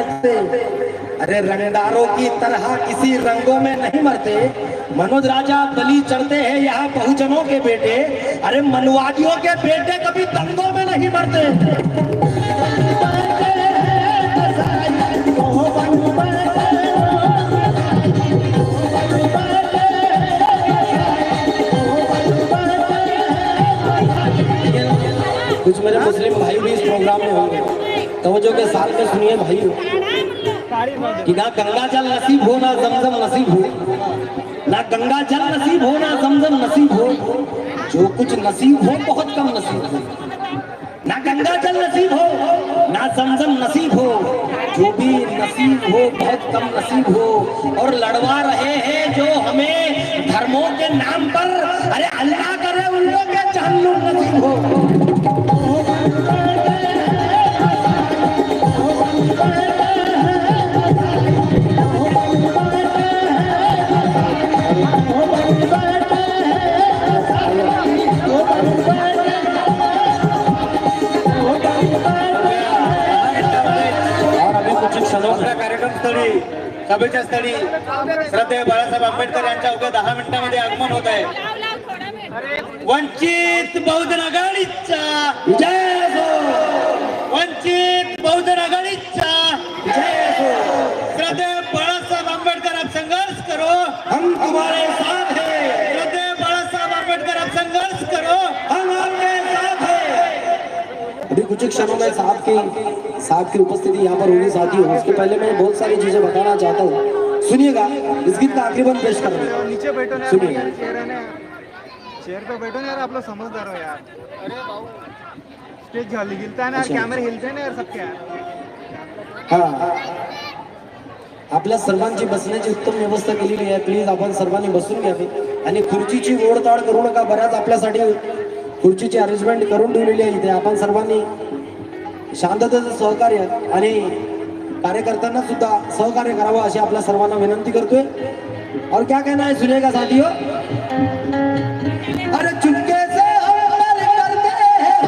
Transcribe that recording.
मरते। अरे रंगदारों की तरह किसी रंगों में नहीं मरते। मनोज राजा बलि चढ़ते हैं यहाँ बहुजनों के बेटे। अरे मनवादियों के बेटे कभी दंगों में नहीं मरते। कुछ मेरे मुस्लिम भाई भी इस प्रोग्राम में होंगे। तवज्जो के साथ में सुनिए भाई। कि ना गंगा जल नसीब हो, ना जमजम नसीब हो। ना गंगा जल नसीब हो, ना जमजम नसीब हो। जो कुछ नसीब हो, बहुत कम नसीब हो। ना गंगा जल नसीब हो, ना जमजम नसीब हो। जो भी नसीब हो, बहुत कम नसीब हो। और लड़वा रहे हैं जो हमें धर्मों के नाम पर, अरे अल्लाह करे, उन लोग के नसीब हो। सभेच्या स्थळी श्रद्धेय बाळासाहेब आंबेडकर यांच्या अवघ्या दहा मिनिटांमध्ये आगमन होत आहे. वंचित बहुजन आघाडीचा जय हो वंचित बहुजन आघाडीचा जय हो श्रद्धेय बाळासाहेब आंबेडकर आप संघर्ष करो. हम तुम्हारे साथ करो हम आपके साथ हैं। अभी कुछ ही क्षणों में साहब की साहब की उपस्थिति यहाँ पर होगी साथी हो उसके पहले मैं बहुत सारी चीज़ें बताना चाहता हूँ। सुनिएगा इस गीत का आखिरी बंद पेश कर रहे हैं नीचे बैठो ना यार सुनिए। यार चेयर है ना। चेयर पे बैठो ना यार आप लोग समझदार हो यार। स्टेज झाली हिलता है ना यार अच्छा। कॅमेरे हिलते ना यार सबके यार। हा। आपल्या सर्वांची बसण्याची उत्तम व्यवस्था केलेली आहे. प्लीज आपण सर्वांनी बसून घ्यावी आणि खुर्चीची ओढताड करू नका. बऱ्याच आपल्यासाठी खुर्चीची अरेंजमेंट करून ठेवलेली आहे इथे. आपण सर्वांनी शांततेचं सहकार्य आणि कार्यकर्त्यांना सुद्धा सहकार्य करावं अशी आपल्या सर्वांना विनंती करतोय. और क्या कहना है सुनेगा साथियों? अरे चुपके से हम करते हैं